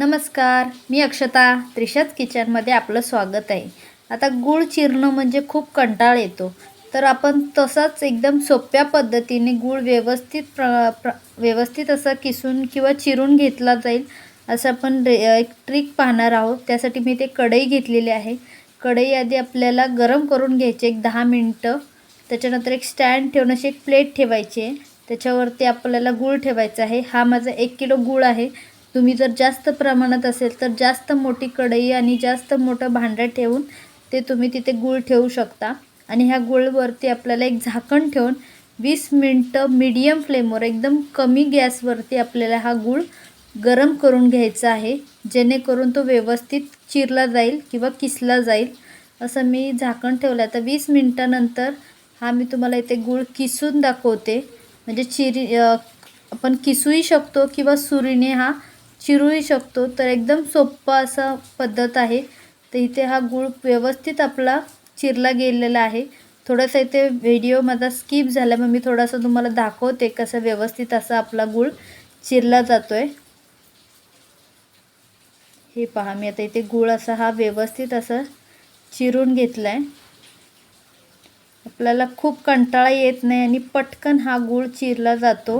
नमस्कार मी अक्षता. त्रिशात किचनमध्ये आपलं स्वागत आहे. आता गूळ चिरणं म्हणजे खूप कंटाळ येतो. तर आपण तसाच एकदम सोप्या पद्धतीने गूळ व्यवस्थित प्र प्र व्यवस्थित असं किसून किंवा चिरून घेतला जाईल असं आपण रे एक ट्रिक पाहणार आहोत. त्यासाठी मी ते कढई घेतलेली आहे. कढई आधी आपल्याला गरम करून घ्यायची एक दहा मिनटं. त्याच्यानंतर एक स्टँड ठेवून अशी एक प्लेट ठेवायची आहे. त्याच्यावरती आपल्याला गूळ ठेवायचा आहे. हा माझा एक किलो गूळ आहे. तुम्ही जर जास्त प्रमाणात असेल तर जास्त मोठी कढई आणि जास्त मोठं भांडं ठेवून ते तुम्ही तिथे गूळ ठेवू शकता. आणि ह्या गूळवरती आपल्याला एक झाकण ठेवून वीस मिनटं मीडियम फ्लेमवर एकदम कमी गॅसवरती आपल्याला हा गूळ गरम करून घ्यायचा आहे. जेणेकरून तो व्यवस्थित चिरला जाईल किंवा किसला जाईल. असं मी झाकण ठेवलं. तर वीस मिनटानंतर हा मी तुम्हाला इथे गूळ किसून दाखवते. म्हणजे चिरी आपण किसूही शकतो किंवा सुरीने हा चिरूही शकतो. तर एकदम सोप्पा असा पद्धत आहे. तर इथे हा गूळ व्यवस्थित आपला चिरला गेलेला आहे. थोडासा इथे व्हिडिओ माझा स्किप झाला मग मी थोडासा तुम्हाला दाखवते कसं व्यवस्थित असा आपला गूळ चिरला जातो आहे हे पहा मी आता इथे गूळ असा हा व्यवस्थित असा चिरून घेतला आहे आपल्याला खूप कंटाळा येत नाही आणि पटकन हा गूळ चिरला जातो.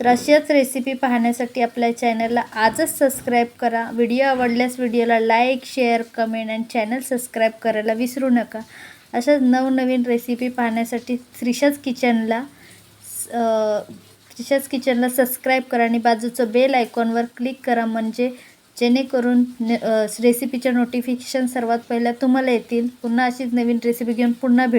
तर अशाच रेसिपी पाहण्यासाठी आपल्या चॅनलला आजच सबस्क्राईब करा. व्हिडिओ आवडल्यास व्हिडिओला लाईक शेअर कमेंट आणि चॅनल सबस्क्राईब करायला विसरू नका. अशाच नवनवीन रेसिपी पाहण्यासाठी श्रीषाच किचनला श्रीषाच किचनला सबस्क्राईब करा आणि बाजूचं बेल आयकॉनवर क्लिक करा म्हणजे जेणेकरून रेसिपीच्या नोटिफिकेशन सर्वात पहिल्या तुम्हाला येतील. पुन्हा अशीच नवीन रेसिपी घेऊन पुन्हा भेट.